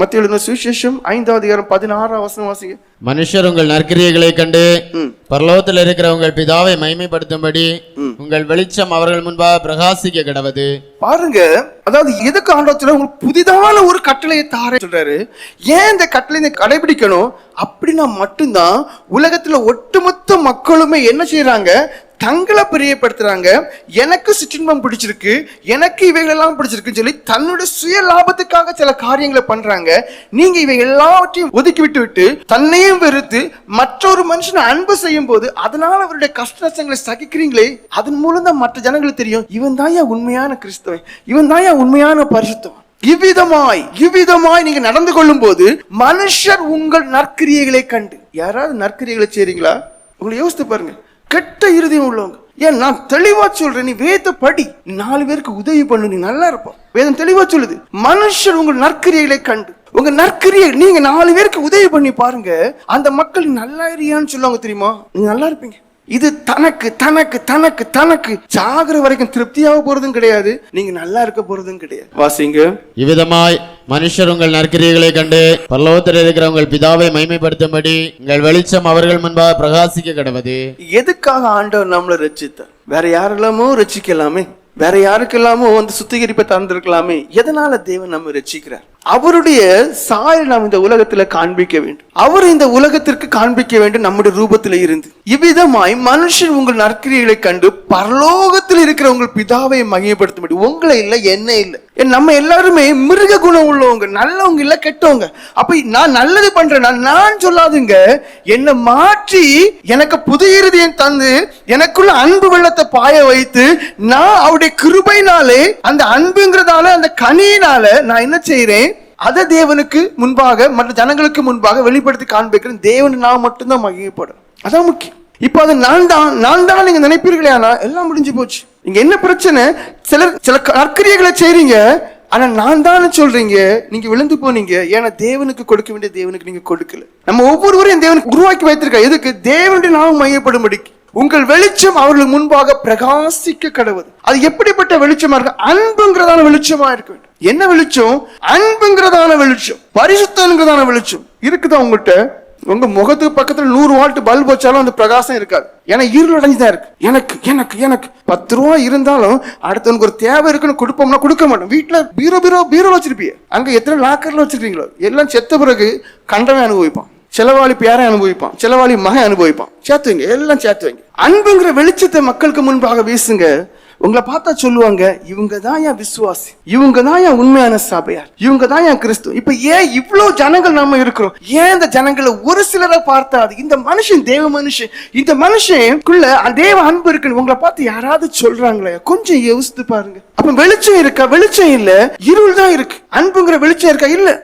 மத்திய எழுதின சுவிசேஷம் ஐந்தாவது அதிகாரம் பதினாறாம் வசனம் வாசிங்க. மனுஷர் உங்கள் நற்கிரியைகளை கண்டு. பரலோகத்தில் இருக்கிற உங்கள் பிதாவை மைமைப்படுத்தும்படி உங்கள் வெளிச்சம் அவர்கள் முன்பாக பிரகாசிக்க கிடவது. பாருங்க அதாவது எதுக்கு ஆண்டவத்துல உங்களுக்கு புதிதான ஒரு கட்டளையை தார சொல்றாரு. ஏன் இந்த கட்டளை கடைபிடிக்கணும்? அப்படின்னா மட்டும்தான் உலகத்துல ஒட்டுமொத்த மக்களுமே என்ன செய்யறாங்க தங்களை பிரியப்படுத்துறாங்க. எனக்கு சிற்றின்பம் பிடிச்சிருக்கு. எனக்கு இவைகளெல்லாம் பிடிச்சிருக்குன்னு சொல்லி தன்னுடைய சுய லாபத்துக்காக சில காரியங்களை பண்றாங்க. நீங்க இவை எல்லாவற்றையும் ஒதுக்கி விட்டு விட்டு தன்னையும் வெறுத்து மற்றொரு மனுஷனை அன்பு செய்யும் போது அதனால அவருடைய கஷ்ட நஷ்டங்களை சகிக்கிறீங்களே? அதன் மூலம் தான் மற்ற ஜனங்களுக்கு தெரியும் இவன் தான் உண்மையான கிறிஸ்தவன். இவன் தான் உண்மையான பரிசுத்தவன். இவ்விதமாய் இவ்விதமாய் நீங்க நடந்து கொள்ளும் போது மனுஷர் உங்கள் நற்கிரியைகளை கண்டு. யாராவது நற்கிரியைகளை செய்றீங்களா? உங்களை யோசித்து பாருங்க. கெட்ட இருதயம் உள்ளவங்க. ஏன் நான் தெளிவா சொல்றேன் நீ வேத படி. நாலு பேருக்கு உதவி பண்ணு நீ நல்லா இருப்ப. வேதம் தெளிவா சொல்லுது. மனுஷர் உங்கள் நற்கிரியைகளை கண்டு. உங்க நற்கிரியை நீங்க நாலு பேருக்கு உதவி பண்ணி பாருங்க. அந்த மக்கள் நல்லா இருக்கியான்னு சொல்லுவாங்க தெரியுமா? நீங்க நல்லா இருப்பீங்க. இது தனக்கு தனக்கு தனக்கு தனக்கு. சாகுற வரைக்கும் திருப்தியாக போறதும் கிடையாது. நீங்க நல்லா இருக்க போறதும் கிடையாது. வாசிங்க. இவ்விதமாய் மனுஷர் உங்கள் நற்கிரியர்களை கண்டு பரலோகத்தில் இருக்கிற உங்கள் பிதாவை மைமைப்படுத்தும்படி உங்கள் வெளிச்சம் அவர்கள் முன்பாக பிரகாசிக்க கிடவது எதுக்காக ஆண்டவர் நம்மளை ரச்சித்தார் வேற யாரெல்லாமோ ரச்சிக்கலாமே வேற யாருக்கெல்லாமோ வந்து சுத்திகரிப்பை தந்திருக்கலாமே. எதனால தேவன் நம்ம ரட்சிக்கிறார்? அவருடைய சாயல் நாம் இந்த உலகத்துல காண்பிக்க வேண்டும். அவர் இந்த உலகத்திற்கு காண்பிக்க வேண்டும் நம்முடைய ரூபத்துல இருந்து. இவ்விதமாய் மனுஷன் உங்கள் நற்கிரியைகளை கண்டு பரலோகத்தில் இருக்கிற உங்கள் பிதாவை மகிமைப்படுத்த முடியும். உங்களை இல்லை என்ன இல்லை. ஏன் நம்ம எல்லாருமே மிருக குணம் உள்ளவங்க நல்லவங்க இல்ல கெட்டவங்க. அப்ப நான் நல்லது பண்றேன் நான் சொல்லாதுங்க. என்னை மாற்றி எனக்கு புது இருதயம் தந்து எனக்குள்ள அன்பு வெள்ளத்தை பாய வைத்து நான் அவருடைய கிருபைனாலே அந்த அன்புங்கிறதால அந்த கனியினால நான் என்ன செய்யறேன் அதை தேவனுக்கு முன்பாக மற்ற ஜனங்களுக்கு முன்பாக வெளிப்படுத்தி காண்பிக்கிறேன் தேவன் நான் மட்டும்தான் மகிழப்படும் அதான் முக்கியம். இப்போ அது நான் தான் நான் தான் நீங்க நினைப்பீர்களே ஆனா எல்லாம் முடிஞ்சு போச்சு. இங்க என்ன பிரச்சனை? சிலர் சில நற்கிரியைகளை செய்றீங்க ஆனா நான் தான் சொல்றீங்க நீங்க விழுந்து போனீங்க ஏன்னா தேவனுக்கு கொடுக்க வேண்டிய தேவனுக்கு நீங்க கொடுக்கல. நம்ம ஒவ்வொருவரையும் தேவனுக்கு உருவாக்கி வைத்திருக்க எதுக்கு? தேவனுடைய நாமம் மையப்படும்படிக்கு உங்கள் வெளிச்சம் அவர்களுக்கு முன்பாக பிரகாசிக்க கடவுது அது எப்படிப்பட்ட வெளிச்சமா இருக்கு? அன்புங்கிறதான வெளிச்சமா இருக்க வேண்டும். என்ன வெளிச்சம்? அன்புங்கிறதான வெளிச்சம். பரிசுத்தங்கிறதான வெளிச்சம். இருக்குதா உங்கள்கிட்ட உங்க முகத்துக்கு பக்கத்துல நூறு வால்ட் பல்ப் வச்சாலும் அந்த பிரகாசம் இருக்காது. ஏன்னா இருள் அடைஞ்சுதான் இருக்கு. எனக்கு எனக்கு எனக்கு. பத்து ரூபா இருந்தாலும் அடுத்தவனுக்கு ஒரு தேவை இருக்குன்னு கொடுப்போம்னா கொடுக்க மாட்டோம். வீட்டுல பீரோ பீரோ பீரோ வச்சிருப்பீங்க அங்க எத்தனை லாக்கர்ல வச்சிருக்கீங்களோ? எல்லாம் செத்த பிறகு கண்டவன் அனுபவிப்பான். செலவாளி பேரை அனுபவிப்பான். செலவாளி மகன் அனுபவிப்பான். சேர்த்து வைங்க. எல்லாம் சேர்த்துவீங்க அன்புங்கிற வெளிச்சத்தை மக்களுக்கு முன்பாக வீசுங்க. உங்களை பார்த்தா சொல்லுவாங்க இவங்க தான் என் விசுவாசி. இவங்க தான் என் உண்மையான சபையார். இவங்க தான் என் கிறிஸ்து. இப்ப ஏன் இவ்வளவு ஜனங்கள் நம்ம இருக்கிறோம்? ஏன் இந்த ஜனங்களை ஒரு சிலரை பார்த்தாது இந்த மனுஷன் தேவ மனுஷன். இந்த மனுஷனுக்குள்ள தேவ அன்பு இருக்குன்னு உங்களை பார்த்து யாராவது சொல்றாங்களே? கொஞ்சம் யோசித்து பாருங்க. அப்ப வெளிச்சம் இருக்கா? வெளிச்சம் இல்ல. இருள் தான் இருக்கு. அன்புங்கிற வெளிச்சம் இருக்கா? இல்ல.